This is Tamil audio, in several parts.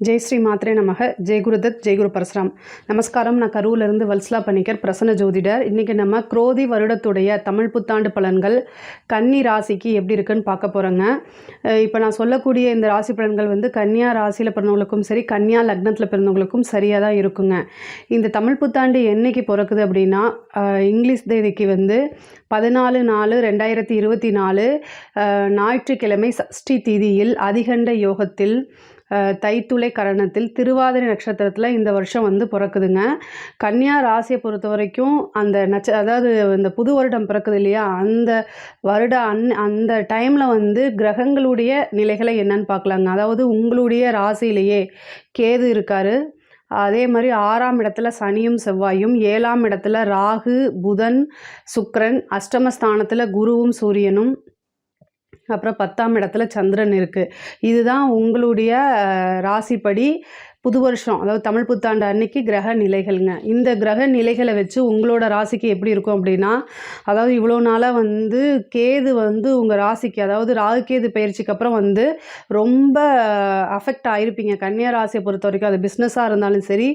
ஜெய் ஸ்ரீ மாத்ரே நமக. ஜெய் குருதத் ஜெய் குரு பரசுராம். நமஸ்காரம். நான் கரூர்லேருந்து வல்ஸ்லா பணிக்கர் பிரசன்ன ஜோதிடர். இன்றைக்கி நம்ம குரோதி வருடத்துடைய தமிழ் புத்தாண்டு பலன்கள் கன்னி ராசிக்கு எப்படி இருக்குன்னு பார்க்க போகிறோங்க இப்போ நான் சொல்லக்கூடிய இந்த ராசி பலன்கள் வந்து கன்னியா ராசியில் பிறந்தவங்களுக்கும் சரி கன்னியா லக்னத்தில் பிறந்தவங்களுக்கும் சரியாக தான் இருக்குங்க. இந்த தமிழ் புத்தாண்டு என்னைக்கு பிறக்குது அப்படின்னா இங்கிலீஷ் தேதிக்கு வந்து பதினாலு நாலு ரெண்டாயிரத்தி இருபத்தி நாலு ஞாயிற்றுக்கிழமை சஷ்டி திதியில் அதிகண்ட யோகத்தில் தைத்துளை கரணத்தில் திருவாதிரை நட்சத்திரத்தில் இந்த வருஷம் வந்து பிறக்குதுங்க. கன்னியா ராசியை பொறுத்த வரைக்கும் அந்த நட்ச அதாவது இந்த புது வருடம் பிறக்குது இல்லையா? அந்த வருட அந் அந்த டைமில் வந்து கிரகங்களுடைய நிலைகளை என்னன்னு பார்க்கலாங்க. அதாவது உங்களுடைய ராசியிலேயே கேது இருக்காரு. அதே மாதிரி ஆறாம் இடத்துல சனியும் செவ்வாயும் ஏழாம் இடத்துல ராகு புதன் சுக்ரன் அஷ்டமஸ்தானத்தில் குருவும் சூரியனும் அப்புறம் பத்தாம் இடத்துல சந்திரன் இருக்குது இதுதான் உங்களுடைய ராசிப்படி புது வருஷம் அதாவது தமிழ் புத்தாண்டு அன்னைக்கு கிரக நிலைகள்ங்க. இந்த கிரக நிலைகளை வச்சு உங்களோட ராசிக்கு எப்படி இருக்கும் அப்படின்னா அதாவது இவ்வளோ நாளாக வந்து கேது வந்து உங்கள் ராசிக்கு அதாவது ராகு கேது பயிற்சிக்கு அப்புறம் வந்து ரொம்ப அஃபெக்ட் ஆகிருப்பீங்க கன்னியா ராசியை பொறுத்த வரைக்கும் அது பிஸ்னஸாக இருந்தாலும் சரி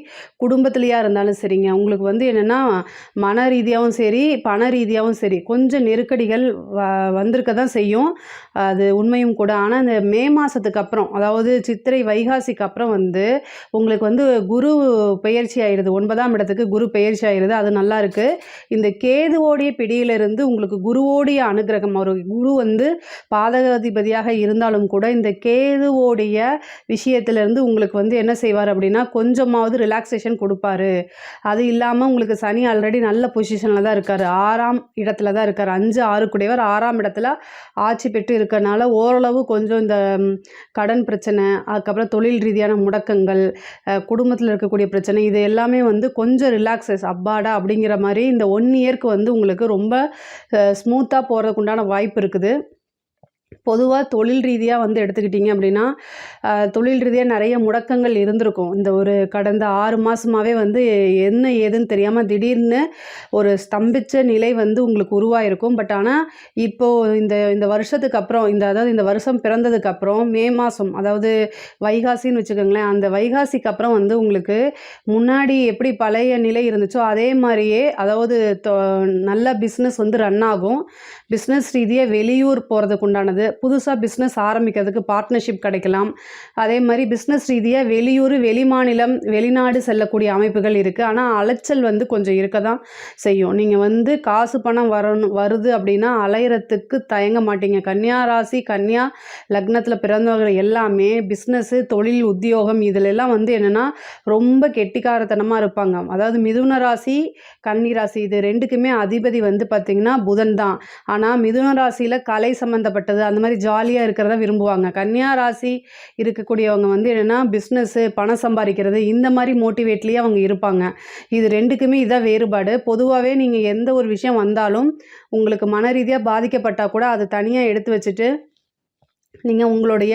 குடும்பத்துலேயா இருந்தாலும் சரிங்க. உங்களுக்கு வந்து என்னென்னா மன ரீதியாகவும் சரி பண ரீதியாகவும் சரி கொஞ்சம் நெருக்கடிகள் வ வந்திருக்க தான் செய்யும். அது உண்மையும் கூட. ஆனால் இந்த மே மாதத்துக்கு அப்புறம் அதாவது சித்திரை வைகாசிக்கு அப்புறம் வந்து உங்களுக்கு வந்து குரு பெயர்ச்சி ஆயிடுது. ஒன்பதாம் இடத்துக்கு குரு பெயர்ச்சி ஆயிடுது. அது நல்லா இருக்குது இந்த கேதுவோடைய பிடியிலிருந்து உங்களுக்கு குருவோடைய அனுகிரகம் ஒரு குரு வந்து பாதகாதிபதியாக இருந்தாலும் கூட இந்த கேதுவோடைய விஷயத்திலிருந்து உங்களுக்கு வந்து என்ன செய்வார் அப்படின்னா கொஞ்சமாவது ரிலாக்ஸேஷன் கொடுப்பாரு. அது இல்லாமல் உங்களுக்கு சனி ஆல்ரெடி நல்ல பொசிஷனில் தான் இருக்கார். ஆறாம் இடத்துல தான் இருக்கார். அஞ்சு ஆறு குடையவர் ஆறாம் இடத்துல ஆட்சி பெற்று இருக்கிறனால ஓரளவு கொஞ்சம் இந்த கடன் பிரச்சனை அதுக்கப்புறம் தொழில் ரீதியான முடக்கங்கள் குடும்பத்தில் இருக்கக்கூடிய பிரச்சனை இது எல்லாமே வந்து கொஞ்சம் ரிலாக்ஸஸ் அப்பாடா அப்படிங்கிற மாதிரி இந்த ஒன் இயர்க்கு வந்து உங்களுக்கு ரொம்ப ஸ்மூத்தாக போகிறதுக்கு உண்டான வாய்ப்பு இருக்குது. பொதுவாக தொழில் ரீதியாக வந்து எடுத்துக்கிட்டிங்க அப்படின்னா தொழில் ரீதியாக நிறைய முடக்கங்கள் இருந்திருக்கும். இந்த ஒரு கடந்த ஆறு மாதமாகவே வந்து என்ன ஏதுன்னு தெரியாமல் திடீர்னு ஒரு ஸ்தம்பித்த நிலை வந்து உங்களுக்கு உருவாயிருக்கும். பட் ஆனால் இப்போது இந்த இந்த வருஷத்துக்கு அப்புறம் இந்த அதாவது இந்த வருஷம் பிறந்ததுக்கு அப்புறம் மே மாதம் அதாவது வைகாசின்னு வச்சுக்கோங்களேன் அந்த வைகாசிக்கு அப்புறம் வந்து உங்களுக்கு முன்னாடி எப்படி பழைய நிலை இருந்துச்சோ அதே மாதிரியே அதாவது தொ- நல்ல பிஸ்னஸ் வந்து ரன் ஆகும். பிஸ்னஸ் ரீதியாக வெளியூர் போகிறதுக்கு உண்டானது புதுசாக பிஸ்னஸ் ஆரம்பிக்கிறதுக்கு பார்ட்னர்ஷிப் கிடைக்கலாம். அதே மாதிரி பிஸ்னஸ் ரீதியாக வெளியூர் வெளிமாநிலம் வெளிநாடு செல்லக்கூடிய அமைப்புகள் இருக்குது ஆனால் அலைச்சல் வந்து கொஞ்சம் இருக்க தான் செய்யும். நீங்கள் வந்து காசு பணம் வரணும் வருது அப்படின்னா அலையிறத்துக்கு தயங்க மாட்டீங்க. கன்னியா ராசி கன்னியா லக்னத்தில் பிறந்தவர்கள் எல்லாமே பிஸ்னஸ்ஸு தொழில் உத்தியோகம் இதிலெல்லாம் வந்து என்னென்னா ரொம்ப கெட்டிக்காரத்தனமாக இருப்பாங்க. அதாவது மிதுன ராசி கன்னி ராசி இது ரெண்டுக்குமே அதிபதி வந்து பார்த்திங்கன்னா புதன் தான். ஆனால் மிதுன ராசியில் கலை சம்மந்தப்பட்டது அந்த மாதிரி ஜாலியாக இருக்கிறத விரும்புவாங்க. கன்னியா ராசி இருக்கக்கூடியவங்க வந்து என்னென்னா பிஸ்னஸ்ஸு பணம் சம்பாதிக்கிறது இந்த மாதிரி மோட்டிவேட்லேயே அவங்க இருப்பாங்க. இது ரெண்டுக்குமே இதான் வேறுபாடு. பொதுவாகவே நீங்கள் எந்த ஒரு விஷயம் வந்தாலும் உங்களுக்கு மன ரீதியாக பாதிக்கப்பட்டால் கூட அதை தனியாக எடுத்து வச்சுட்டு நீங்கள் உங்களுடைய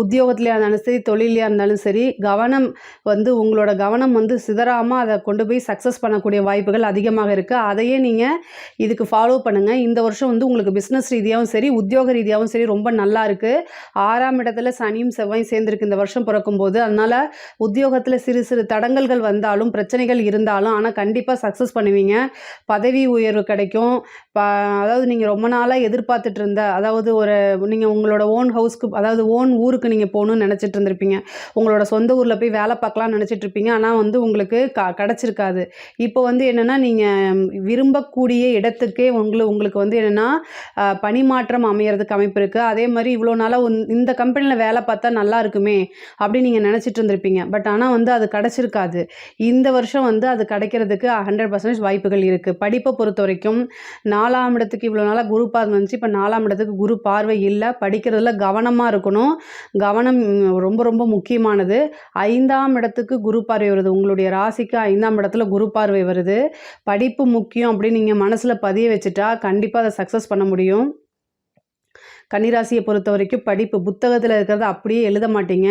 உத்தியோகத்துலையாக இருந்தாலும் சரி தொழிலையாக இருந்தாலும் சரி கவனம் வந்து உங்களோட கவனம் வந்து சிதறாமல் அதை கொண்டு போய் சக்ஸஸ் பண்ணக்கூடிய வாய்ப்புகள் அதிகமாக இருக்குது அதையே நீங்கள் இதுக்கு ஃபாலோ பண்ணுங்கள் இந்த வருஷம் வந்து உங்களுக்கு பிஸ்னஸ் ரீதியாகவும் சரி உத்தியோக ரீதியாகவும் சரி ரொம்ப நல்லா இருக்குது ஆறாம் இடத்துல சனியும் செவ்வாயும் சேர்ந்துருக்கு இந்த வருஷம் பிறக்கும்போது. அதனால் உத்தியோகத்தில் சிறு சிறு தடங்கல்கள் வந்தாலும் பிரச்சனைகள் இருந்தாலும் ஆனால் கண்டிப்பாக சக்ஸஸ் பண்ணுவீங்க. பதவி உயர்வு கிடைக்கும். ப அதாவது நீங்கள் ரொம்ப நாளாக எதிர்பார்த்துட்டு இருந்த அதாவது ஒரு நீங்கள் உங்களோட ஓன் ஹவுஸ் ஹவுஸ்க்கு அதாவது ஓன் ஊருக்கு நீங்கள் போகணும்னு நினச்சிட்டு இருந்திருப்பீங்க. உங்களோட சொந்த ஊரில் போய் வேலை பார்க்கலாம்னு நினச்சிட்டு இருப்பீங்க. ஆனால் வந்து உங்களுக்கு க கிடச்சிருக்காது. இப்போ வந்து என்னென்னா நீங்கள் விரும்பக்கூடிய இடத்துக்கே உங்களுக்கு உங்களுக்கு வந்து என்னென்னா பணிமாற்றம் அமையிறதுக்கு அமைப்பு இருக்குது அதே மாதிரி இவ்வளோ நாளாக இந்த கம்பெனியில் வேலை பார்த்தா நல்லா இருக்குமே அப்படின்னு நீங்கள் நினச்சிட்டு இருந்திருப்பீங்க. பட் ஆனால் வந்து அது கிடச்சிருக்காது. இந்த வருஷம் வந்து அது கிடைக்கிறதுக்கு ஹண்ட்ரட் பர்சன்டேஜ் வாய்ப்புகள் இருக்குது படிப்பை பொறுத்த வரைக்கும் நாலாம் இடத்துக்கு இவ்வளோ நாளாக குரு பார்வை இப்போ நாலாம் இடத்துக்கு குரு பார்வை இல்லை. படிக்கிறதுல கவனமாக இருக்கணும். கவனம் ரொம்ப ரொம்ப முக்கியமானது. ஐந்தாம் இடத்துக்கு குரு பார்வை வருது. உங்களுடைய ராசிக்கு ஐந்தாம் இடத்துல குரு பார்வை வருது. படிப்பு முக்கியம் அப்படின்னு நீங்கள் மனசில் பதிய வச்சுட்டா கண்டிப்பாக அதை சக்ஸஸ் பண்ண முடியும். கன்னிராசியை பொறுத்த வரைக்கும் படிப்பு புத்தகத்தில் இருக்கிறத அப்படியே எழுத மாட்டீங்க.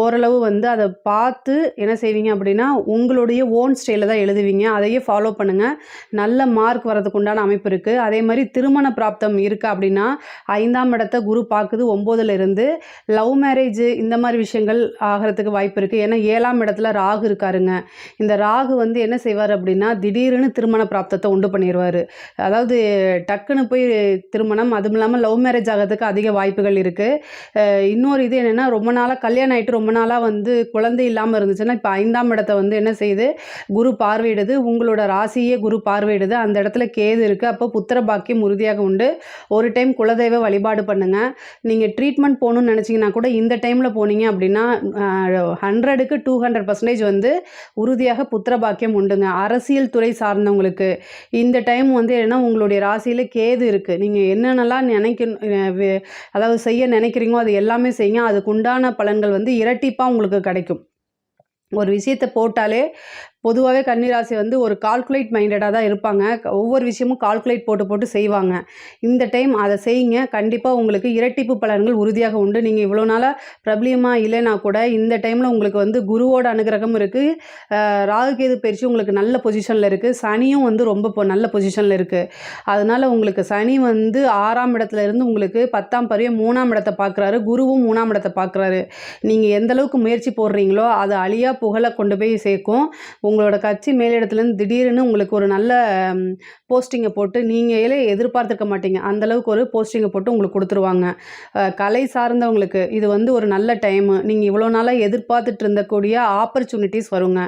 ஓரளவு வந்து அதை பார்த்து என்ன செய்வீங்க அப்படின்னா உங்களுடைய ஓன் ஸ்டைலில் தான் எழுதுவீங்க. அதையே ஃபாலோ பண்ணுங்கள் நல்ல மார்க் வரதுக்கு உண்டான அமைப்பு இருக்குது அதே மாதிரி திருமண பிராப்தம் இருக்குது அப்படின்னா ஐந்தாம் இடத்த குரு பார்க்குது ஒம்போதுல இருந்து. லவ் மேரேஜ் இந்த மாதிரி விஷயங்கள் ஆகிறதுக்கு வாய்ப்பு இருக்குது ஏன்னா ஏழாம் இடத்துல ராகு இருக்காருங்க. இந்த ராகு வந்து என்ன செய்வார் அப்படின்னா திடீர்னு திருமண பிராப்தத்தை உண்டு பண்ணிடுவார் அதாவது டக்குன்னு போய் திருமணம் அதுவும் இல்லாமல் லவ் மேரேஜ் ஆகிறதுக்கு அதிக வாய்ப்புகள் இருக்குது இன்னொரு இது என்னென்னா ரொம்ப நாளாக கல்யாணம் ஆகிட்டு ரொம்ப நாளாக வந்து குழந்தை இல்லாமல் இருந்துச்சுன்னா இப்போ ஐந்தாம் இடத்த வந்து என்ன செய்யுது குரு பார்வையிடுது. உங்களோட ராசியே குரு பார்வையிடுது. அந்த இடத்துல கேது இருக்குது அப்போ புத்திர பாக்கியம் உறுதியாக உண்டு. ஒரு டைம் குலதெய்வ வழிபாடு பண்ணுங்கள் நீங்கள் ட்ரீட்மெண்ட் போகணுன்னு நினச்சிங்கன்னா கூட இந்த டைமில் போனீங்க அப்படின்னா ஹண்ட்ரடுக்கு டூ ஹண்ட்ரட் பர்சன்டேஜ் வந்து உறுதியாக புத்திர பாக்கியம் உண்டுங்க. அரசியல் துறை சார்ந்தவங்களுக்கு. இந்த டைம் வந்து என்னென்னா உங்களுடைய ராசியில் கேது இருக்குது நீங்கள் என்னென்னலாம் நினைக்க அதாவது செய்ய நினைக்கிறீங்களோ அது எல்லாமே செய்யுங்க. அதுக்கு உண்டான பலன்கள் வந்து இரட்டிப்பாக உங்களுக்கு கிடைக்கும். ஒரு விஷயத்தை போட்டாலே பொதுவாகவே கன்னிராசி வந்து ஒரு கால்குலேட் மைண்டடாக தான் இருப்பாங்க. ஒவ்வொரு விஷயமும் கால்குலேட் போட்டு போட்டு செய்வாங்க. இந்த டைம் அதை செய்யுங்க. கண்டிப்பாக உங்களுக்கு இரட்டிப்பு பலன்கள் உறுதியாக உண்டு. நீங்கள் இவ்வளோ நாளாக பிரபலியமாக இல்லைனா கூட இந்த டைமில் உங்களுக்கு வந்து குருவோட அனுகிரகம் இருக்குது ராகுகேது பயிற்சி உங்களுக்கு நல்ல பொசிஷனில் இருக்குது சனியும் வந்து ரொம்ப நல்ல பொசிஷனில் இருக்குது அதனால் உங்களுக்கு சனி வந்து ஆறாம் இடத்துல இருந்து உங்களுக்கு பத்தாம் பருவம் மூணாம் இடத்தை பார்க்குறாரு. குருவும் மூணாம் இடத்தை பார்க்குறாரு. நீங்கள் எந்த அளவுக்கு முயற்சி போடுறீங்களோ அது அழியா புகழை கொண்டு போய் சேர்க்கும். உங்களோட கட்சி மேலிடத்துலேருந்து திடீர்னு உங்களுக்கு ஒரு நல்ல போஸ்டிங்கை போட்டு நீங்களே எதிர்பார்த்துருக்க மாட்டீங்க. அந்தளவுக்கு ஒரு போஸ்டிங்கை போட்டு உங்களுக்கு கொடுத்துருவாங்க. கலை சார்ந்தவங்களுக்கு இது வந்து ஒரு நல்ல டைமு நீங்கள் இவ்வளோ நாளாக எதிர்பார்த்துட்டு இருந்தக்கூடிய ஆப்பர்ச்சுனிட்டிஸ் வருங்க.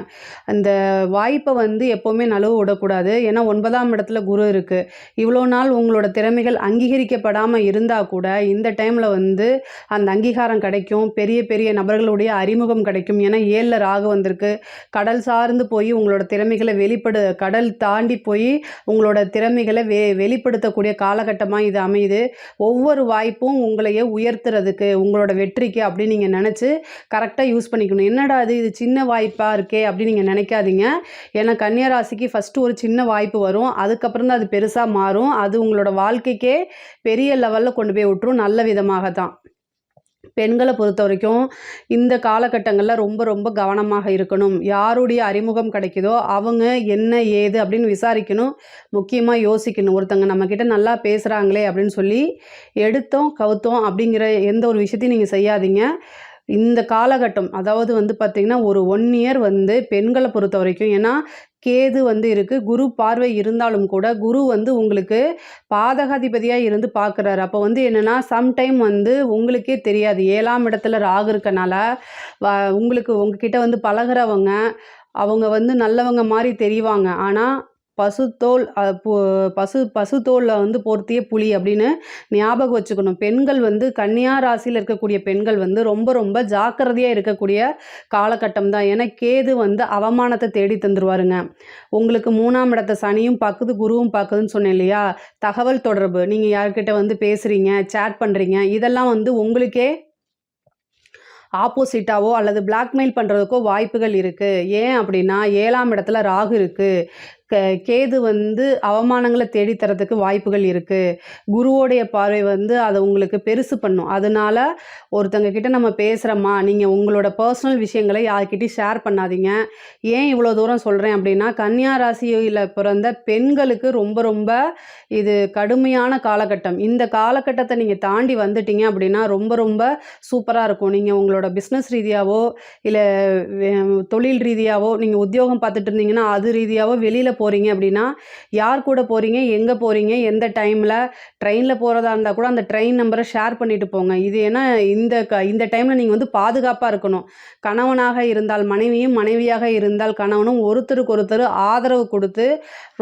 அந்த வாய்ப்பை வந்து எப்போவுமே நழுவ விடக்கூடாது. ஏன்னா ஒன்பதாம் இடத்துல குரு இருக்குது இவ்வளோ நாள் உங்களோட திறமைகள் அங்கீகரிக்கப்படாமல் இருந்தால் கூட இந்த டைமில் வந்து அந்த அங்கீகாரம் கிடைக்கும். பெரிய பெரிய நபர்களுடைய அறிமுகம் கிடைக்கும். ஏன்னா ஏழில் ராகு வந்திருக்கு. கடல் சார்ந்து போய் உங்களோட திறமைகளை வெளிப்படு கடல் தாண்டி போய் உங்களோட திறமைகளை வெ வெளிப்படுத்தக்கூடிய காலகட்டமாக இது அமையுது. ஒவ்வொரு வாய்ப்பும் உங்களையே உயர்த்துறதுக்கு உங்களோட வெற்றிக்கு அப்படின்னு நீங்கள் நினச்சி கரெக்டாக யூஸ் பண்ணிக்கணும். என்னடா அது இது சின்ன வாய்ப்பாக இருக்கே அப்படின்னு நீங்கள் நினைக்காதீங்க. ஏன்னா கன்னியா ராசிக்கு ஃபஸ்ட்டு ஒரு சின்ன வாய்ப்பு வரும். அதுக்கப்புறம் தான் அது பெருசாக மாறும். அது உங்களோட வாழ்க்கைக்கே பெரிய லெவலில் கொண்டு போய் விட்டுரும். நல்ல விதமாக தான் பெண்களை பொறுத்த வரைக்கும் இந்த காலகட்டங்களில் ரொம்ப ரொம்ப கவனமாக இருக்கணும். யாருடைய அறிமுகம் கிடைக்குதோ அவங்க என்ன ஏது அப்படின்னு விசாரிக்கணும். முக்கியமாக யோசிக்கணும். ஒருத்தங்க நம்மக்கிட்ட நல்லா பேசுகிறாங்களே அப்படின்னு சொல்லி எடுத்தோம் கவுத்தோம் அப்படிங்கிற எந்த ஒரு விஷயத்தையும் நீங்கள் செய்யாதீங்க. இந்த காலகட்டம் அதாவது வந்து பார்த்திங்கன்னா ஒரு ஒன் இயர் வந்து பெண்களை பொறுத்த வரைக்கும் ஏன்னா கேது வந்து இருக்குது குரு பார்வை இருந்தாலும் கூட குரு வந்து உங்களுக்கு பாதகாதிபதியாக இருந்து பார்க்குறாரு அப்போ வந்து என்னென்னா சம்டைம் வந்து உங்களுக்கே தெரியாது. ஏழாம் இடத்துல ராகு இருக்கனால வ- உங்களுக்கு உங்ககிட்ட வந்து பழகுறவங்க அவங்க வந்து நல்லவங்க மாதிரி தெரிவாங்க. ஆனால் பசுத்தோல் பசு பசுத்தோலில் வந்து பொருத்திய புலி அப்படின்னு ஞாபகம் வச்சுக்கணும். பெண்கள் வந்து கன்னியா ராசியில் இருக்கக்கூடிய பெண்கள் வந்து ரொம்ப ரொம்ப ஜாக்கிரதையாக இருக்கக்கூடிய காலகட்டம் தான். ஏன்னா கேது வந்து அவமானத்தை தேடி தந்துருவாருங்க. உங்களுக்கு மூணாம் இடத்த சனியும் பார்க்குது குருவும் பார்க்குதுன்னு சொன்னேன் இல்லையா? தகவல் தொடர்பு. நீங்கள் யார்கிட்ட வந்து பேசுகிறீங்க சேட் பண்ணுறீங்க இதெல்லாம் வந்து உங்களுக்கே ஆப்போசிட்டாவோ அல்லது பிளாக்மெயில் பண்ணுறதுக்கோ வாய்ப்புகள் இருக்குது ஏன் அப்படின்னா ஏழாம் இடத்துல ராகு இருக்குது கேது வந்து அவமானங்களை தேடித்தரத்துக்கு வாய்ப்புகள் இருக்குது குருவோடைய பார்வை வந்து அதை உங்களுக்கு பெருசு பண்ணும். அதனால ஒருத்தங்க கிட்ட நம்ம பேசுகிறோமா நீங்கள் உங்களோட பர்சனல் விஷயங்களை யார்கிட்டையும் ஷேர் பண்ணாதீங்க. ஏன் இவ்வளோ தூரம் சொல்கிறேன் அப்படின்னா கன்னியா ராசியில் பிறந்த பெண்களுக்கு ரொம்ப ரொம்ப இது கடுமையான காலகட்டம். இந்த காலகட்டத்தை நீங்கள் தாண்டி வந்துட்டீங்க அப்படின்னா ரொம்ப ரொம்ப சூப்பராக இருக்கும். நீங்கள் உங்களோட பிஸ்னஸ் ரீதியாவோ இல்லை தொழில் ரீதியாவோ நீங்கள் உத்தியோகம் பார்த்துட்டு இருந்தீங்கன்னா அது ரீதியாவோ வெளியில் போகிறீங்க அப்படின்னா யார் கூட போகிறீங்க எங்கே போகிறீங்க எந்த டைமில் ட்ரெயினில் போகிறதா இருந்தால் கூட அந்த ட்ரெயின் நம்பரை ஷேர் பண்ணிட்டு போங்க. இது ஏன்னா இந்த க இந்த டைமில் நீங்கள் வந்து பாதுகாப்பாக இருக்கணும். கணவனாக இருந்தால் மனைவியும் மனைவியாக இருந்தால் கணவனும் ஒருத்தருக்கு ஒருத்தர் ஆதரவு கொடுத்து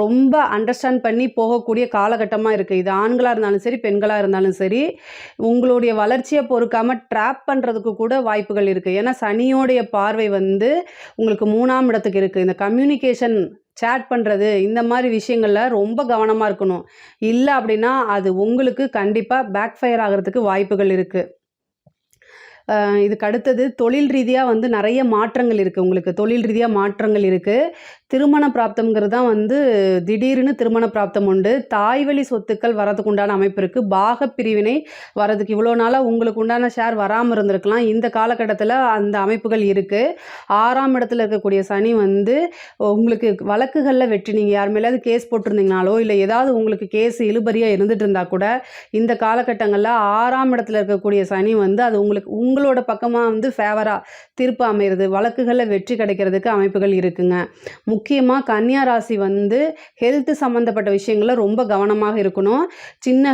ரொம்ப அண்டர்ஸ்டாண்ட் பண்ணி போகக்கூடிய காலகட்டமாக இருக்குது இது ஆண்களாக இருந்தாலும் சரி பெண்களாக இருந்தாலும் சரி உங்களுடைய வளர்ச்சியை பொறுக்காமல் ட்ராப் பண்ணுறதுக்கு கூட வாய்ப்புகள் இருக்குது ஏன்னா சனியோடைய பார்வை வந்து உங்களுக்கு மூணாம் இடத்துக்கு இருக்குது இந்த கம்யூனிகேஷன் சேட் பண்ணுறது இந்த மாதிரி விஷயங்களில் ரொம்ப கவனமாக இருக்கணும். இல்லை அப்படின்னா அது உங்களுக்கு கண்டிப்பாக பேக் ஃபயர் ஆகிறதுக்கு வாய்ப்புகள் இருக்குது இதுக்கு அடுத்தது தொழில் ரீதியாக வந்து நிறைய மாற்றங்கள் இருக்குது உங்களுக்கு தொழில் ரீதியாக மாற்றங்கள் இருக்குது திருமண பிராப்தம்ங்கிறது தான் வந்து திடீர்னு திருமண பிராப்தம் உண்டு. தாய்வழி சொத்துக்கள் வரதுக்கு உண்டான அமைப்பு இருக்குது பாகப் பிரிவினை வரதுக்கு இவ்வளோ நாளாக உங்களுக்கு உண்டான ஷேர் வராமல் இருந்திருக்கலாம். இந்த காலகட்டத்தில் அந்த அமைப்புகள் இருக்குது ஆறாம் இடத்துல இருக்கக்கூடிய சனி வந்து உங்களுக்கு வழக்குகளில் வெற்றி. நீங்கள் யார் மேலேயாவது கேஸ் போட்டிருந்தீங்கனாலோ இல்லை ஏதாவது உங்களுக்கு கேஸ் இழுபறியாக இருந்துகிட்டு இருந்தால் கூட இந்த காலகட்டங்களில் ஆறாம் இடத்துல இருக்கக்கூடிய சனி வந்து அது உங்களுக்கு உங்கள் உங்களோட பக்கமாக வந்து ஃபேவராக தீர்ப்பு அமைகிறது வழக்குகளில் வெற்றி கிடைக்கிறதுக்கு அமைப்புகள் இருக்குங்க. முக்கியமாக கன்னியா ராசி வந்து ஹெல்த் சம்மந்தப்பட்ட விஷயங்களில் ரொம்ப கவனமாக இருக்கணும். சின்ன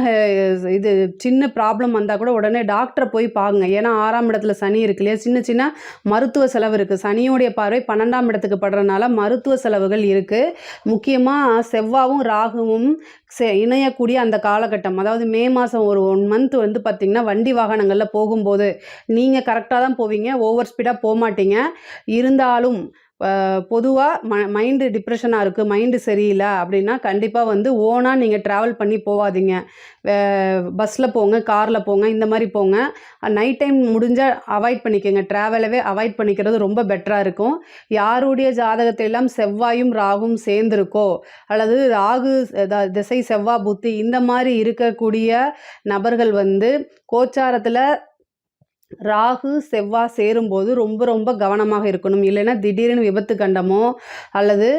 இது சின்ன ப்ராப்ளம் வந்தால் கூட உடனே டாக்டரை போய் பாருங்க. ஏன்னா ஆறாம் இடத்துல சனி இருக்கு இல்லையா? சின்ன சின்ன மருத்துவ செலவு இருக்குது சனியோடைய பார்வை பன்னெண்டாம் இடத்துக்கு படுறதுனால மருத்துவ செலவுகள் இருக்குது முக்கியமாக செவ்வாவும் ராகுவும் செ இணையக்கூடிய அந்த காலகட்டம். அதாவது மே மாதம் ஒரு ஒன் மந்த் வந்து பார்த்திங்கன்னா வண்டி வாகனங்களில் போகும்போது நீங்கள் கரெக்டாக தான் போவீங்க ஓவர் ஸ்பீடாக போக மாட்டீங்க இருந்தாலும் பொதுவாக ம மைண்டு டிப்ரெஷனாக இருக்குது மைண்டு சரியில்லை அப்படின்னா கண்டிப்பாக வந்து ஓனாக நீங்கள் ட்ராவல் பண்ணி போகாதீங்க பஸ்ஸில் போங்க காரில் போங்க இந்த மாதிரி போங்க. நைட் டைம் முடிஞ்சால் அவாய்ட் பண்ணிக்கோங்க. ட்ராவலவே அவாய்ட் பண்ணிக்கிறது ரொம்ப பெட்டராக இருக்கும். யாருடைய ஜாதகத்தை எல்லாம் செவ்வாயும் ராகும் சேர்ந்துருக்கோ அல்லது ராகு திசை செவ்வாய் புத்தி இந்த மாதிரி இருக்கக்கூடிய நபர்கள் வந்து கோச்சாரத்தில் ராகு செவ்வாய் சேரும்போது ரொம்ப ரொம்ப கவனமாக இருக்கணும். இல்லைன்னா திடீர்னு விபத்து கண்டமோ அல்லது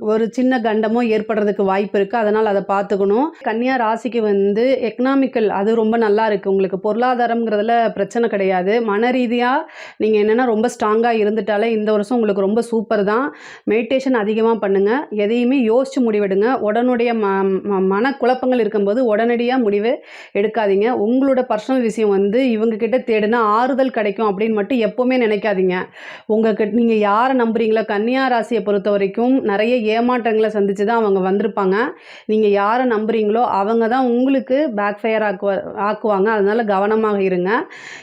ஒரு சின்ன கண்டமோ ஏற்படுறதுக்கு வாய்ப்பு இருக்குது அதனால் அதை பார்த்துக்கணும். கன்னியா ராசிக்கு வந்து எக்கனாமிக்கல் அது ரொம்ப நல்லா இருக்குது உங்களுக்கு பொருளாதாரங்கிறதுல பிரச்சனை கிடையாது. மன ரீதியாக நீங்கள் என்னென்னா ரொம்ப ஸ்ட்ராங்காக இருந்துட்டாலே இந்த வருஷம் உங்களுக்கு ரொம்ப சூப்பர் தான். மெடிடேஷன் அதிகமாக பண்ணுங்கள் எதையுமே யோசித்து முடிவெடுங்க. உடனுடைய ம ம- மனக்குழப்பங்கள் இருக்கும்போது உடனடியாக முடிவு எடுக்காதீங்க. உங்களோட பர்சனல் விஷயம் வந்து இவங்க கிட்ட தேடினா ஆறுதல் கிடைக்கும் அப்படின்னு மட்டும் எப்போவுமே நினைக்காதீங்க. உங்ககிட்ட நீங்கள் யாரை நம்புறீங்களோ கன்னியா ராசியை பொறுத்த வரைக்கும் நிறைய ஏமாற்றங்களை சந்தித்து தான் அவங்க வந்திருப்பாங்க. நீங்கள் யாரை நம்புறீங்களோ அவங்க தான் உங்களுக்கு பேக் ஃபயர் ஆக்குவ ஆக்குவாங்க. அதனால் கவனமாக இருங்க.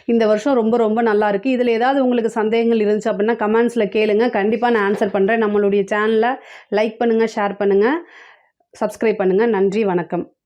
இந்த வருஷம் ரொம்ப ரொம்ப நல்லா இருக்குது இதில் ஏதாவது உங்களுக்கு சந்தேகங்கள் இருந்துச்சு அப்படின்னா கமெண்ட்ஸில் கேளுங்க. கண்டிப்பாக நான் ஆன்சர் பண்ணுறேன் நம்மளுடைய சேனலை லைக் பண்ணுங்கள் ஷேர் பண்ணுங்கள் சப்ஸ்கிரைப் பண்ணுங்கள் நன்றி வணக்கம்.